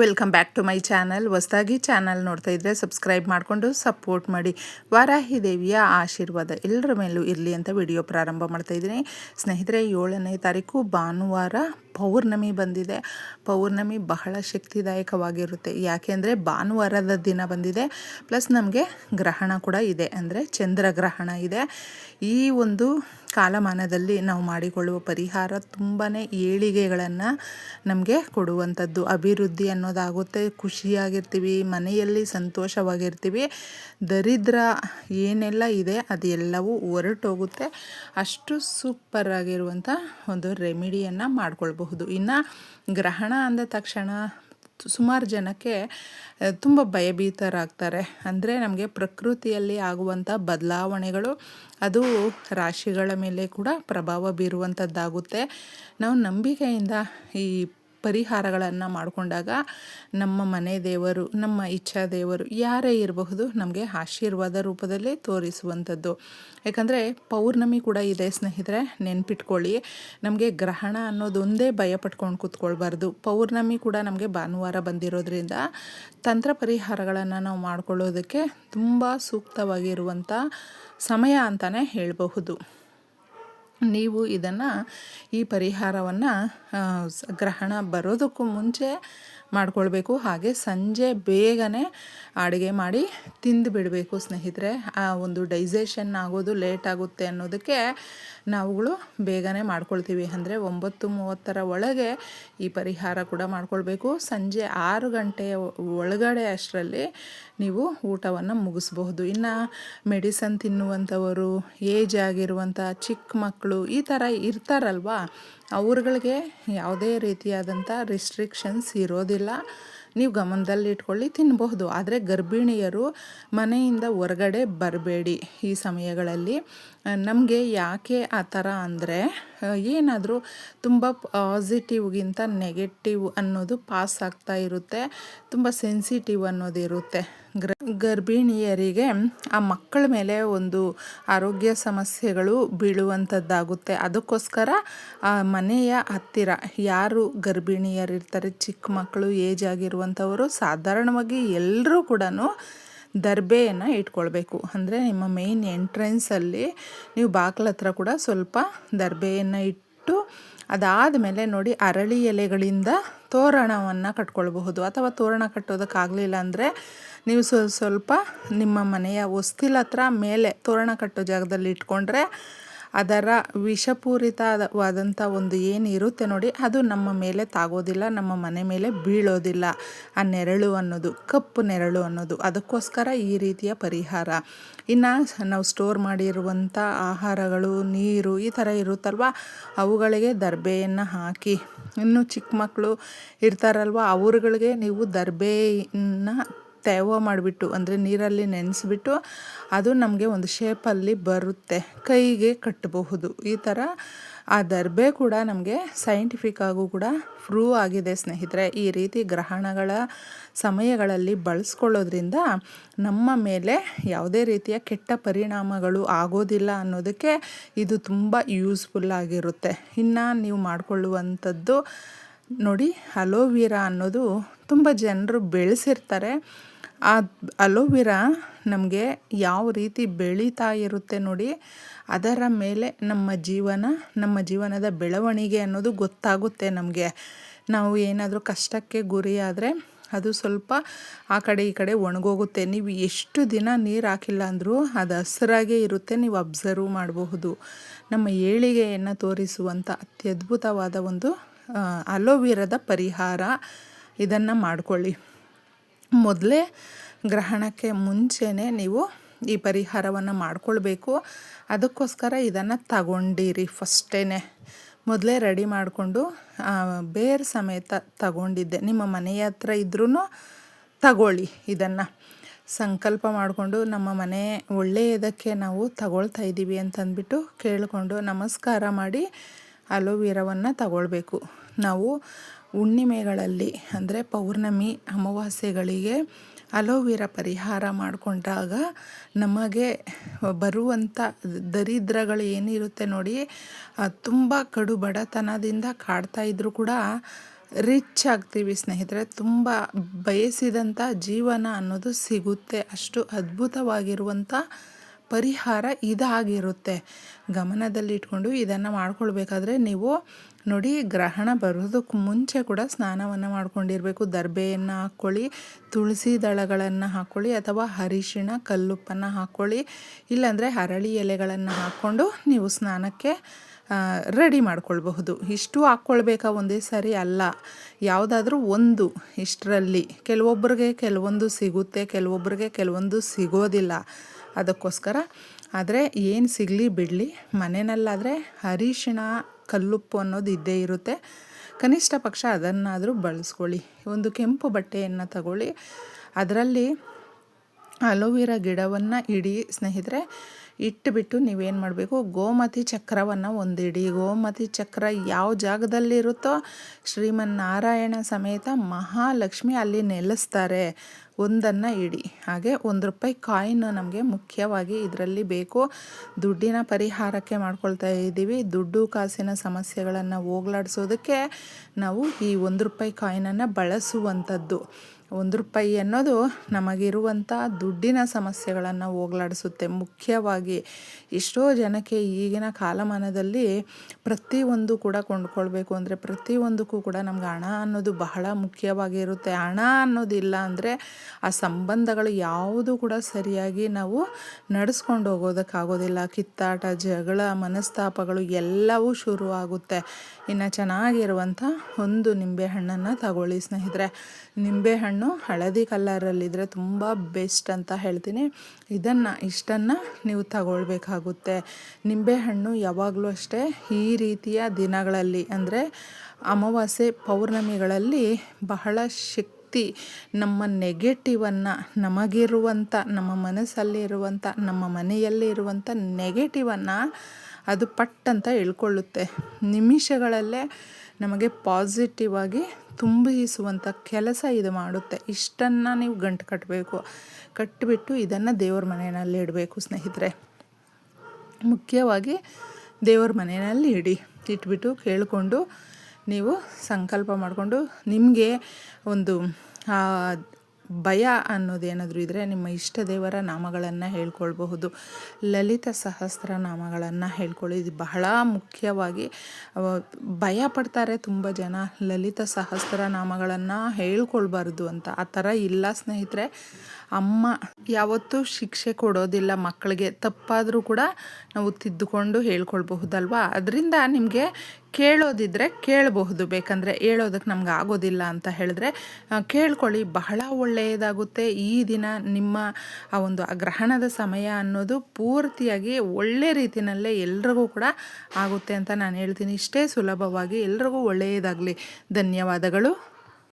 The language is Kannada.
Welcome back to my channel. ಹೊಸದಾಗಿ ಚಾನಲ್ ನೋಡ್ತಾ ಇದ್ರೆ ಸಬ್ಸ್ಕ್ರೈಬ್ ಮಾಡಿಕೊಂಡು ಸಪೋರ್ಟ್ ಮಾಡಿ. ವಾರಾಹಿ ದೇವಿಯ ಆಶೀರ್ವಾದ ಎಲ್ಲರ ಮೇಲೂ ಇರಲಿ ಅಂತ ವಿಡಿಯೋ ಪ್ರಾರಂಭ ಮಾಡ್ತಾ ಇದ್ದೀನಿ. ಸ್ನೇಹಿತರೆ, ಏಳನೇ ತಾರೀಕು ಭಾನುವಾರ ಪೌರ್ಣಮಿ ಬಂದಿದೆ. ಪೌರ್ಣಮಿ ಬಹಳ ಶಕ್ತಿದಾಯಕವಾಗಿರುತ್ತೆ. ಯಾಕೆಂದರೆ ಭಾನುವಾರದ ದಿನ ಬಂದಿದೆ. ಪ್ಲಸ್ ನಮಗೆ ಗ್ರಹಣ ಕೂಡ ಇದೆ. ಅಂದರೆ ಚಂದ್ರಗ್ರಹಣ ಇದೆ. ಈ ಒಂದು ಕಾಲಮಾನದಲ್ಲಿ ನಾವು ಮಾಡಿಕೊಳ್ಳುವ ಪರಿಹಾರ ತುಂಬಾ ಏಳಿಗೆಗಳನ್ನು ನಮಗೆ ಕೊಡುವಂಥದ್ದು. ಅಭಿವೃದ್ಧಿ ಅನ್ನೋದಾಗುತ್ತೆ. ಖುಷಿಯಾಗಿರ್ತೀವಿ, ಮನೆಯಲ್ಲಿ ಸಂತೋಷವಾಗಿರ್ತೀವಿ. ದರಿದ್ರ ಏನೆಲ್ಲ ಇದೆ ಅದೆಲ್ಲವೂ ಹೊರಟೋಗುತ್ತೆ. ಅಷ್ಟು ಸೂಪರಾಗಿರುವಂಥ ಒಂದು ರೆಮಿಡಿಯನ್ನು ಮಾಡ್ಕೊಳ್ಬಹುದು. ಇನ್ನು ಗ್ರಹಣ ಅಂದ ತಕ್ಷಣ ಸುಮಾರು ಜನಕ್ಕೆ ತುಂಬ ಭಯಭೀತರಾಗ್ತಾರೆ. ಅಂದರೆ ನಮಗೆ ಪ್ರಕೃತಿಯಲ್ಲಿ ಆಗುವಂಥ ಬದಲಾವಣೆಗಳು, ಅದು ರಾಶಿಗಳ ಮೇಲೆ ಕೂಡ ಪ್ರಭಾವ ಬೀರುವಂಥದ್ದಾಗುತ್ತೆ ನಾವು ನಂಬಿಕೆಯಿಂದ ಈ ಪರಿಹಾರಗಳನ್ನು ಮಾಡಿಕೊಂಡಾಗ ನಮ್ಮ ಮನೆ ದೇವರು, ನಮ್ಮ ಇಚ್ಛಾ ದೇವರು ಯಾರೇ ಇರಬಹುದು ನಮಗೆ ಆಶೀರ್ವಾದ ರೂಪದಲ್ಲಿ ತೋರಿಸುವಂಥದ್ದು. ಯಾಕಂದರೆ ಪೌರ್ಣಮಿ ಕೂಡ ಇದೆ ಸ್ನೇಹಿತರೆ, ನೆನ್ಪಿಟ್ಕೊಳ್ಳಿ. ನಮಗೆ ಗ್ರಹಣ ಅನ್ನೋದೊಂದೇ ಭಯ ಪಟ್ಕೊಂಡು ಕೂತ್ಕೊಳ್ಬಾರ್ದು. ಪೌರ್ಣಮಿ ಕೂಡ ನಮಗೆ ಭಾನುವಾರ ಬಂದಿರೋದ್ರಿಂದ ತಂತ್ರ ಪರಿಹಾರಗಳನ್ನು ನಾವು ಮಾಡಿಕೊಳ್ಳೋದಕ್ಕೆ ತುಂಬ ಸೂಕ್ತವಾಗಿರುವಂಥ ಸಮಯ ಅಂತಲೇ ಹೇಳಬಹುದು. ನೀವು ಇದನ್ನು ಈ ಪರಿಹಾರವನ್ನು ಗ್ರಹಣ ಬರೋದಕ್ಕೂ ಮುಂಚೆ ಮಾಡ್ಕೊಳ್ಬೇಕು. ಹಾಗೆ ಸಂಜೆ ಬೇಗನೆ ಅಡುಗೆ ಮಾಡಿ ತಿಂದು ಬಿಡಬೇಕು ಸ್ನೇಹಿತರೆ. ಆ ಒಂದು ಡೈಜೆಷನ್ ಆಗೋದು ಲೇಟ್ ಆಗುತ್ತೆ ಅನ್ನೋದಕ್ಕೆ ನಾವುಗಳು ಬೇಗನೆ ಮಾಡ್ಕೊಳ್ತೀವಿ. ಅಂದರೆ ಒಂಬತ್ತು ಮೂವತ್ತರ ಒಳಗೆ ಈ ಪರಿಹಾರ ಕೂಡ ಮಾಡ್ಕೊಳ್ಬೇಕು. ಸಂಜೆ ಆರು ಗಂಟೆಯ ಒಳಗಡೆ ಅಷ್ಟರಲ್ಲಿ ನೀವು ಊಟವನ್ನು ಮುಗಿಸ್ಬಹುದು. ಇನ್ನು ಮೆಡಿಸನ್ ತಿನ್ನುವಂಥವರು ಏಜ್ ಆಗಿರುವಂಥ ಚಿಕ್ಕ ಮಕ್ಕಳು ಈ ಥರ ಇರ್ತಾರಲ್ವಾ, ಅವ್ರಗಳಿಗೆ ಯಾವುದೇ ರೀತಿಯಾದಂಥ ರಿಸ್ಟ್ರಿಕ್ಷನ್ಸ್ ಇರೋದಿಲ್ಲ. ನೀವು ಗಮನದಲ್ಲಿ ಇಟ್ಕೊಳ್ಳಿ ತಿನ್ನಬಹುದು ಆದರೆ ಗರ್ಭಿಣಿಯರು ಮನೆಯಿಂದ ಹೊರಗಡೆ ಬರಬೇಡಿ ಈ ಸಮಯಗಳಲ್ಲಿ. ನಮಗೆ ಯಾಕೆ ಆ ಥರ ಅಂದರೆ ಏನಾದರೂ ತುಂಬ ಪಾಸಿಟಿವ್ಗಿಂತ ನೆಗೆಟಿವ್ ಅನ್ನೋದು ಪಾಸ್ ಆಗ್ತಾ ಇರುತ್ತೆ. ತುಂಬ ಸೆನ್ಸಿಟಿವ್ ಅನ್ನೋದು ಇರುತ್ತೆ. ಗ್ರ, ಗರ್ಭಿಣಿಯರಿಗೆ ಆ ಮಕ್ಕಳ ಮೇಲೆ ಒಂದು ಆರೋಗ್ಯ ಸಮಸ್ಯೆಗಳು ಬೀಳುವಂಥದ್ದಾಗುತ್ತೆ. ಅದಕ್ಕೋಸ್ಕರ ಮನೆಯ ಹತ್ತಿರ ಯಾರು ಗರ್ಭಿಣಿಯರಿರ್ತಾರೆ, ಚಿಕ್ಕ ಮಕ್ಕಳು ಏಜ್ ಆಗಿರುವಂಥವರು ಸಾಧಾರಣವಾಗಿ ಎಲ್ಲರೂ ಕೂಡ ದರ್ಬೆಯನ್ನು ಇಟ್ಕೊಳ್ಬೇಕು. ಅಂದರೆ ನಿಮ್ಮ ಮೇಯ್ನ್ ಎಂಟ್ರೆನ್ಸಲ್ಲಿ ನೀವು ಬಾಗಿಲ ಹತ್ರ ಕೂಡ ಸ್ವಲ್ಪ ದರ್ಬೆಯನ್ನು ಇಟ್ಟು ಅದಾದ ಮೇಲೆ ನೋಡಿ ಅರಳಿ ಎಲೆಗಳಿಂದ ತೋರಣವನ್ನು ಕಟ್ಕೊಳ್ಬಹುದು. ಅಥವಾ ತೋರಣ ಕಟ್ಟೋದಕ್ಕಾಗಲಿಲ್ಲ ಅಂದರೆ ನೀವು ಸ್ವಲ್ಪ ನಿಮ್ಮ ಮನೆಯ ಹೊಸ್ತಿಲ ಹತ್ರ ಮೇಲೆ ತೋರಣ ಕಟ್ಟೋ ಜಾಗದಲ್ಲಿ ಇಟ್ಕೊಂಡ್ರೆ ಅದರ ವಿಷಪೂರಿತವಾದಂಥ ಒಂದು ಏನು ಇರುತ್ತೆ ನೋಡಿ, ಅದು ನಮ್ಮ ಮೇಲೆ ತಾಗೋದಿಲ್ಲ, ನಮ್ಮ ಮನೆ ಮೇಲೆ ಬೀಳೋದಿಲ್ಲ. ಆ ನೆರಳು ಅನ್ನೋದು, ಕಪ್ಪು ನೆರಳು ಅನ್ನೋದು, ಅದಕ್ಕೋಸ್ಕರ ಈ ರೀತಿಯ ಪರಿಹಾರ. ಇನ್ನು ನಾವು ಸ್ಟೋರ್ ಮಾಡಿರುವಂಥ ಆಹಾರಗಳು, ನೀರು ಈ ಥರ ಇರುತ್ತಲ್ವ, ಅವುಗಳಿಗೆ ದರ್ಬೆಯನ್ನು ಹಾಕಿ. ಇನ್ನು ಚಿಕ್ಕ ಮಕ್ಕಳು ಇರ್ತಾರಲ್ವ, ಅವ್ರುಗಳಿಗೆ ನೀವು ದರ್ಬೆಯನ್ನು ತೇವ ಮಾಡಿಬಿಟ್ಟು, ಅಂದರೆ ನೀರಲ್ಲಿ ನೆನೆಸ್ಬಿಟ್ಟು ಅದು ನಮಗೆ ಒಂದು ಶೇಪಲ್ಲಿ ಬರುತ್ತೆ, ಕೈಗೆ ಕಟ್ಟಬಹುದು. ಈ ಥರ ಆ ದರ್ಬೆ ಕೂಡ ನಮಗೆ ಸೈಂಟಿಫಿಕ್ ಆಗು ಕೂಡ ಪ್ರೂವ್ ಆಗಿದೆ ಸ್ನೇಹಿತರೆ. ಈ ರೀತಿ ಗ್ರಹಣಗಳ ಸಮಯಗಳಲ್ಲಿ ಬಳಸ್ಕೊಳ್ಳೋದ್ರಿಂದ ನಮ್ಮ ಮೇಲೆ ಯಾವುದೇ ರೀತಿಯ ಕೆಟ್ಟ ಪರಿಣಾಮಗಳು ಆಗೋದಿಲ್ಲ ಅನ್ನೋದಕ್ಕೆ ಇದು ತುಂಬ ಯೂಸ್ಫುಲ್ ಆಗಿರುತ್ತೆ. ಇನ್ನು ನೀವು ಮಾಡಿಕೊಳ್ಳುವಂಥದ್ದು ನೋಡಿ, ಅಲೋವಿರಾ ಅನ್ನೋದು ತುಂಬ ಜನರು ಬೆಳೆಸಿರ್ತಾರೆ. ಆ ಅಲೋವಿರಾ ನಮಗೆ ಯಾವ ರೀತಿ ಬೆಳೀತಾ ಇರುತ್ತೆ ನೋಡಿ, ಅದರ ಮೇಲೆ ನಮ್ಮ ಜೀವನ, ನಮ್ಮ ಜೀವನದ ಬೆಳವಣಿಗೆ ಅನ್ನೋದು ಗೊತ್ತಾಗುತ್ತೆ ನಮಗೆ. ನಾವು ಏನಾದರೂ ಕಷ್ಟಕ್ಕೆ ಗುರಿಯಾದರೆ ಅದು ಸ್ವಲ್ಪ ಆ ಕಡೆ ಈ ಕಡೆ ಒಣಗೋಗುತ್ತೆ. ನೀವು ಎಷ್ಟು ದಿನ ನೀರು ಹಾಕಿಲ್ಲ ಅಂದರೂ ಅದು ಹಸಿರಾಗೇ ಇರುತ್ತೆ, ನೀವು ಅಬ್ಸರ್ವ್ ಮಾಡಬಹುದು. ನಮ್ಮ ಏಳಿಗೆಯನ್ನು ತೋರಿಸುವಂಥ ಅತ್ಯದ್ಭುತವಾದ ಒಂದು ಅಲೋವಿರದ ಪರಿಹಾರ ಇದನ್ನು ಮಾಡಿಕೊಳ್ಳಿ. ಮೊದಲೇ ಗ್ರಹಣಕ್ಕೆ ಮುಂಚೆನೇ ನೀವು ಈ ಪರಿಹಾರವನ್ನು ಮಾಡಿಕೊಳ್ಬೇಕು. ಅದಕ್ಕೋಸ್ಕರ ಇದನ್ನು ತಗೊಂಡಿರಿ ಫಸ್ಟೇ ಮೊದಲೇ ರೆಡಿ ಮಾಡಿಕೊಂಡು ಬೇರೆ ಸಮೇತ ತಗೊಂಡಿದ್ದೆ. ನಿಮ್ಮ ಮನೆಯ ಹತ್ರ ಇದ್ರೂ ತಗೊಳ್ಳಿ ಇದನ್ನು. ಸಂಕಲ್ಪ ಮಾಡಿಕೊಂಡು, ನಮ್ಮ ಮನೆ ಒಳ್ಳೆಯದಕ್ಕೆ ನಾವು ತಗೊಳ್ತಾ ಇದ್ದೀವಿ ಅಂತಂದ್ಬಿಟ್ಟು ಕೇಳಿಕೊಂಡು ನಮಸ್ಕಾರ ಮಾಡಿ ಅಲೋವಿರವನ್ನು ತಗೊಳ್ಬೇಕು. ನಾವು ಹುಣ್ಣಿಮೆಗಳಲ್ಲಿ, ಅಂದರೆ ಪೌರ್ಣಮಿ, ಅಮಾವಾಸ್ಯೆಗಳಿಗೆ ಅಲೋವಿರ ಪರಿಹಾರ ಮಾಡಿಕೊಂಡಾಗ ನಮಗೆ ಬರುವಂಥ ದರಿದ್ರಗಳು ಏನಿರುತ್ತೆ ನೋಡಿ ತುಂಬ ಕಡು ಬಡತನದಿಂದ ಕಾಡ್ತಾ ಇದ್ದರೂ ಕೂಡ ರಿಚ್ ಆಗ್ತೀವಿ ಸ್ನೇಹಿತರೆ. ತುಂಬ ಬಯಸಿದಂಥ ಜೀವನ ಅನ್ನೋದು ಸಿಗುತ್ತೆ. ಅಷ್ಟು ಅದ್ಭುತವಾಗಿರುವಂಥ ಪರಿಹಾರ ಇದಾಗಿರುತ್ತೆ. ಗಮನದಲ್ಲಿಟ್ಕೊಂಡು ಇದನ್ನು ಮಾಡ್ಕೊಳ್ಬೇಕಾದ್ರೆ ನೀವು ನೋಡಿ ಗ್ರಹಣ ಬರೋದಕ್ಕೆ ಮುಂಚೆ ಕೂಡ ಸ್ನಾನವನ್ನು ಮಾಡ್ಕೊಂಡಿರಬೇಕು. ದರ್ಬೆಯನ್ನು ಹಾಕ್ಕೊಳ್ಳಿ, ತುಳಸಿ ದಳಗಳನ್ನು ಹಾಕ್ಕೊಳ್ಳಿ ಅಥವಾ ಅರಿಶಿಣ ಕಲ್ಲುಪ್ಪನ್ನು ಹಾಕ್ಕೊಳ್ಳಿ. ಇಲ್ಲಾಂದರೆ ಹರಳಿ ಎಲೆಗಳನ್ನು ಹಾಕ್ಕೊಂಡು ನೀವು ಸ್ನಾನಕ್ಕೆ ರೆಡಿ ಮಾಡ್ಕೊಳ್ಬಹುದು. ಇಷ್ಟು ಹಾಕ್ಕೊಳ್ಬೇಕಾ? ಒಂದೇ ಸಾರಿ ಅಲ್ಲ. ಯಾವುದಾದ್ರೂ ಒಂದು ಇಷ್ಟರಲ್ಲಿ. ಕೆಲವೊಬ್ಬರಿಗೆ ಕೆಲವೊಂದು ಸಿಗುತ್ತೆ ಕೆಲವೊಬ್ಬರಿಗೆ ಕೆಲವೊಂದು ಸಿಗೋದಿಲ್ಲ. ಅದಕ್ಕೋಸ್ಕರ. ಆದರೆ ಏನು ಸಿಗಲಿ ಬಿಡಲಿ ಮನೆಯಲ್ಲಾದರೆ ಅರಿಶಿಣ, ಕಲ್ಲುಪ್ಪು ಅನ್ನೋದು ಇದ್ದೇ ಇರುತ್ತೆ. ಕನಿಷ್ಠ ಪಕ್ಷ ಅದನ್ನಾದರೂ ಬಳಸ್ಕೊಳ್ಳಿ. ಒಂದು ಕೆಂಪು ಬಟ್ಟೆಯನ್ನು ತಗೊಳ್ಳಿ. ಅದರಲ್ಲಿ ಅಲೋವೆರಾ ಗಿಡವನ್ನು ಇಡೀ ಸ್ನೇಹಿತರೆ ಇಟ್ಟುಬಿಟ್ಟು ನೀವೇನು ಮಾಡಬೇಕು? ಗೋಮತಿ ಚಕ್ರವನ್ನು ಒಂದಿಡಿ. ಗೋಮತಿ ಚಕ್ರ ಯಾವ ಜಾಗದಲ್ಲಿರುತ್ತೋ ಶ್ರೀಮನ್ನಾರಾಯಣ ಸಮೇತ ಮಹಾಲಕ್ಷ್ಮಿ ಅಲ್ಲಿ ನೆಲೆಸ್ತಾರೆ. ಒಂದನ್ನು ಇಡಿ. ಹಾಗೆ ಒಂದು ರೂಪಾಯಿ ಕಾಯಿನ್ ನಮಗೆ ಮುಖ್ಯವಾಗಿ ಇದರಲ್ಲಿ ಬೇಕು. ದುಡ್ಡಿನ ಪರಿಹಾರಕ್ಕೆ ಮಾಡ್ಕೊಳ್ತಾ ಇದ್ದೀವಿ ದುಡ್ಡು ಕಾಸಿನ ಸಮಸ್ಯೆಗಳನ್ನು ಹೋಗ್ಲಾಡಿಸೋದಕ್ಕೆ ನಾವು ಈ ಒಂದು ರೂಪಾಯಿ ಕಾಯಿನನ್ನು ಬಳಸುವಂಥದ್ದು. ಒಂದು ರೂಪಾಯಿ ಅನ್ನೋದು ನಮಗಿರುವಂಥ ದುಡ್ಡಿನ ಸಮಸ್ಯೆಗಳನ್ನು ಹೋಗ್ಲಾಡಿಸುತ್ತೆ. ಮುಖ್ಯವಾಗಿ ಎಷ್ಟೋ ಜನಕ್ಕೆ ಈಗಿನ ಕಾಲಮಾನದಲ್ಲಿ ಪ್ರತಿಯೊಂದು ಕೂಡ ಕೊಂಡ್ಕೊಳ್ಬೇಕು ಅಂದರೆ ಪ್ರತಿಯೊಂದಕ್ಕೂ ಕೂಡ ನಮ್ಗೆ ಹಣ ಅನ್ನೋದು ಬಹಳ ಮುಖ್ಯವಾಗಿರುತ್ತೆ ಹಣ ಅನ್ನೋದಿಲ್ಲ ಅಂದರೆ ಆ ಸಂಬಂಧಗಳು ಯಾವುದು ಕೂಡ ಸರಿಯಾಗಿ ನಾವು ನಡೆಸ್ಕೊಂಡು ಹೋಗೋದಕ್ಕಾಗೋದಿಲ್ಲ. ಕಿತ್ತಾಟ, ಜಗಳ, ಮನಸ್ತಾಪಗಳು ಎಲ್ಲವೂ ಶುರು ಆಗುತ್ತೆ ಇನ್ನು ಚೆನ್ನಾಗಿರುವಂಥ ಒಂದು ನಿಂಬೆಹಣ್ಣನ್ನು ತಗೊಳ್ಳಿ ಸ್ನೇಹಿತರೆ. ನಿಂಬೆಹಣ್ಣು ಹಣ್ಣು ಹಳದಿ ಕಲ್ಲರಲ್ಲಿದ್ದರೆ ತುಂಬ ಬೆಸ್ಟ್ ಅಂತ ಹೇಳ್ತೀನಿ. ಇದನ್ನು ಇಷ್ಟನ್ನು ನೀವು ತಗೊಳ್ಬೇಕಾಗುತ್ತೆ. ನಿಂಬೆಹಣ್ಣು ಯಾವಾಗಲೂ ಅಷ್ಟೇ ಈ ರೀತಿಯ ದಿನಗಳಲ್ಲಿ ಅಂದರೆ ಅಮಾವಾಸ್ಯೆ ಪೌರ್ಣಮಿಗಳಲ್ಲಿ ಬಹಳ ಶಕ್ತಿ ನಮ್ಮ ನೆಗೆಟಿವನ್ನು ನಮಗಿರುವಂಥ ನಮ್ಮ ಮನಸ್ಸಲ್ಲಿರುವಂಥ ನಮ್ಮ ಮನೆಯಲ್ಲಿ ಇರುವಂಥ ನೆಗೆಟಿವನ್ನು ಅದು ಪಟ್ ಅಂತ ಇಳ್ಕೊಳ್ಳುತ್ತೆ ನಿಮಿಷಗಳಲ್ಲೇ ನಮಗೆ ಪಾಸಿಟಿವ್ ಆಗಿ ತುಂಬಿಸುವಂಥ ಕೆಲಸ ಇದು ಮಾಡುತ್ತೆ. ಇಷ್ಟನ್ನು ನೀವು ಗಂಟು ಕಟ್ಟಬೇಕು ಕಟ್ಟಿಬಿಟ್ಟು ಇದನ್ನು ದೇವ್ರ ಮನೆಯಲ್ಲಿ ಇಡಬೇಕು ಸ್ನೇಹಿತರೆ. ಮುಖ್ಯವಾಗಿ ದೇವ್ರ ಮನೆಯಲ್ಲಿ ಇಡಿ. ಇಟ್ಬಿಟ್ಟು ಕೇಳಿಕೊಂಡು ನೀವು ಸಂಕಲ್ಪ ಮಾಡಿಕೊಂಡು ನಿಮಗೆ ಒಂದು ಭಯ ಅನ್ನೋದೇನಾದರೂ ಇದ್ದರೆ ನಿಮ್ಮ ಇಷ್ಟ ದೇವರ ನಾಮಗಳನ್ನು ಹೇಳ್ಕೊಳ್ಬಹುದು. ಲಲಿತ ಸಹಸ್ರ ನಾಮಗಳನ್ನು ಹೇಳ್ಕೊಳ್ಳಿ. ಇದು ಬಹಳ ಮುಖ್ಯವಾಗಿ ಭಯ ಪಡ್ತಾರೆ ತುಂಬ ಜನ. ಲಲಿತ ಸಹಸ್ರ ನಾಮಗಳನ್ನು ಹೇಳ್ಕೊಳ್ಬಾರ್ದು ಅಂತ. ಆ ಥರ ಇಲ್ಲ ಸ್ನೇಹಿತರೆ. ಅಮ್ಮ ಯಾವತ್ತೂ ಶಿಕ್ಷೆ ಕೊಡೋದಿಲ್ಲ ಮಕ್ಕಳಿಗೆ. ತಪ್ಪಾದರೂ ಕೂಡ ನಾವು ತಿದ್ದುಕೊಂಡು ಹೇಳ್ಕೊಳ್ಬಹುದಲ್ವಾ? ಅದರಿಂದ ನಿಮಗೆ ಕೇಳೋದಿದ್ರೆ ಕೇಳಬಹುದು. ಬೇಕಂದರೆ ಹೇಳೋದಕ್ಕೆ ನಮ್ಗೆ ಆಗೋದಿಲ್ಲ ಅಂತ ಹೇಳಿದ್ರೆ ಕೇಳ್ಕೊಳ್ಳಿ. ಬಹಳ ಒಳ್ಳೆಯದಾಗುತ್ತೆ. ಈ ದಿನ ನಿಮ್ಮ ಆ ಒಂದು ಗ್ರಹಣದ ಸಮಯ ಅನ್ನೋದು ಪೂರ್ತಿಯಾಗಿ ಒಳ್ಳೆ ರೀತಿಯಲ್ಲೇ ಎಲ್ರಿಗೂ ಕೂಡ ಆಗುತ್ತೆ ಅಂತ ನಾನು ಹೇಳ್ತೀನಿ. ಇಷ್ಟೇ ಸುಲಭವಾಗಿ ಎಲ್ರಿಗೂ ಒಳ್ಳೆಯದಾಗಲಿ. ಧನ್ಯವಾದಗಳು.